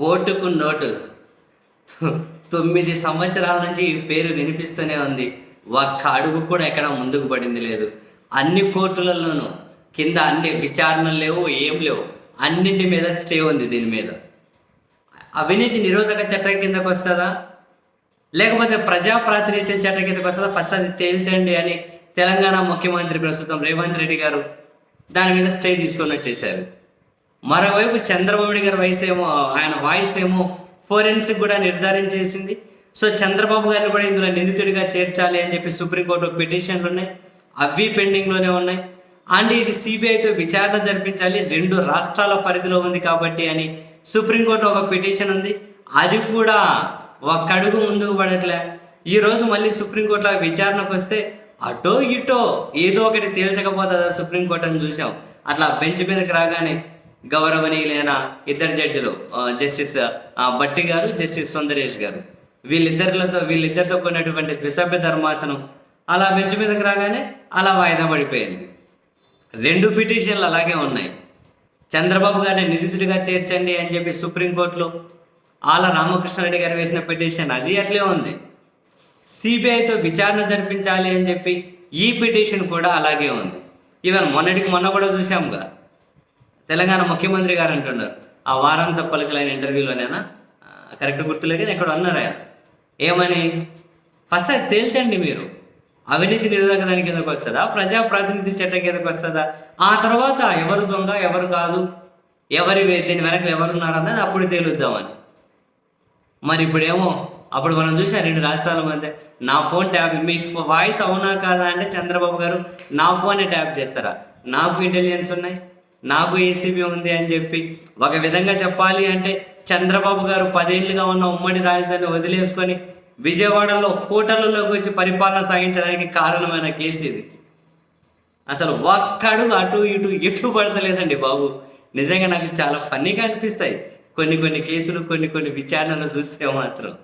ఓటుకు నోటు. తొ- తొమ్మిది సంవత్సరాల నుంచి ఈ పేరు వినిపిస్తూనే ఉంది. ఒక్క అడుగు కూడా ఎక్కడ ముందుకు పడింది లేదు. అన్ని కోర్టులలోనూ కింద అన్ని విచారణలు లేవు ఏం లేవు. అన్నింటి మీద స్టే ఉంది దీని మీద. అవినీతి నిరోధక చట్టం కిందకు వస్తుందా? లేకపోతే ప్రజాప్రాతినిధ్య చట్టం కిందకు వస్తుందా? ఫస్ట్ అది తేల్చండి అని తెలంగాణ ముఖ్యమంత్రి ప్రస్తుతం రేవంత్ రెడ్డి గారు దాని మీద స్టే తీసుకొని వచ్చేసారు. మరోవైపు చంద్రబాబు గారి వయసు ఏమో ఆయన వాయిస్ ఏమో ఫోరెన్సిక్ కూడా నిర్ధారించేసింది సో చంద్రబాబు గారిని కూడా ఇందులో నిందితుడిగా చేర్చాలి అని చెప్పి సుప్రీంకోర్టులో పిటిషన్లు ఉన్నాయి. అవి పెండింగ్లోనే ఉన్నాయి. అండ్ ఇది సిబిఐతో విచారణ జరిపించాలి. రెండు రాష్ట్రాల పరిధిలో ఉంది కాబట్టి అని సుప్రీంకోర్టు ఒక పిటిషన్ ఉంది. అది కూడా ఒక్కడుగు ముందుకు పడట్లే. ఈ రోజు మళ్ళీ సుప్రీంకోర్టులో విచారణకు వస్తే అటో ఇటో ఏదో ఒకటి తేల్చకపోతుందా సుప్రీంకోర్టు అని చూసాం. అట్లా బెంచ్ మీదకి రాగానే గౌరవనీయులైన ఇద్దరు జడ్జిలు జస్టిస్ భట్టి గారు జస్టిస్ సుందరేష్ గారు. వీళ్ళిద్దరితో వీళ్ళిద్దరితో కొన్నటువంటి ద్విసభ్య ధర్మాసనం అలా బెంచ్ మీదకి రాగానే అలా వాయిదా పడిపోయింది. రెండు పిటిషన్లు అలాగే ఉన్నాయి. చంద్రబాబు గారిని నిందితుడిగా చేర్చండి అని చెప్పి సుప్రీంకోర్టులో ఆల రామకృష్ణారెడ్డి గారు వేసిన పిటిషన్ అది అట్లే ఉంది. సిబిఐతో విచారణ జరిపించాలి అని చెప్పి ఈ పిటిషన్ కూడా అలాగే ఉంది. ఈవెన్ మొన్నటికి మొన్న కూడా చూసాంగా తెలంగాణ ముఖ్యమంత్రి గారు అంటున్నారు. ఆ వారాంత పలుకులైన ఇంటర్వ్యూలోనేనా? కరెక్ట్ గుర్తులేదు నేను ఎక్కడ అన్నారు ఆయన. ఏమని? ఫస్ట్ అది తేల్చండి మీరు. అవినీతి నిరోధక దాని కిందకు వస్తుందా? ప్రజాప్రాతినిధ్య చట్టం కిందకు వస్తుందా? ఆ తర్వాత ఎవరు దొంగ ఎవరు కాదు ఎవరి దీని వెనక ఎవరున్నారన్నది అప్పుడు తేలుద్దామని. మరి ఇప్పుడేమో అప్పుడు మనం చూసాం రెండు రాష్ట్రాల మధ్య. నా ఫోన్ ట్యాప్ మీ వాయిస్ అవునా కాదా అంటే చంద్రబాబు గారు నా ఫోనే ట్యాప్ చేస్తారా? నాకు ఇంటెలిజెన్స్ ఉన్నాయి. నాకు ఏసీబీ ఉంది అని చెప్పి ఒక విధంగా చెప్పాలి అంటే చంద్రబాబు గారు పదేళ్ళుగా ఉన్న ఉమ్మడి రాజధాని వదిలేసుకొని విజయవాడలో హోటళ్ళలోకి వచ్చి పరిపాలన సాగించడానికి కారణమైన కేసు ఇది. అసలు ఒక్కడు అటు ఇటు ఎటు పడతలేదండి బాబు. నిజంగా నాకు చాలా ఫన్నీగా అనిపిస్తాయి. కొన్ని కొన్ని కేసులు కొన్ని కొన్ని విచారణలు చూస్తే మాత్రం.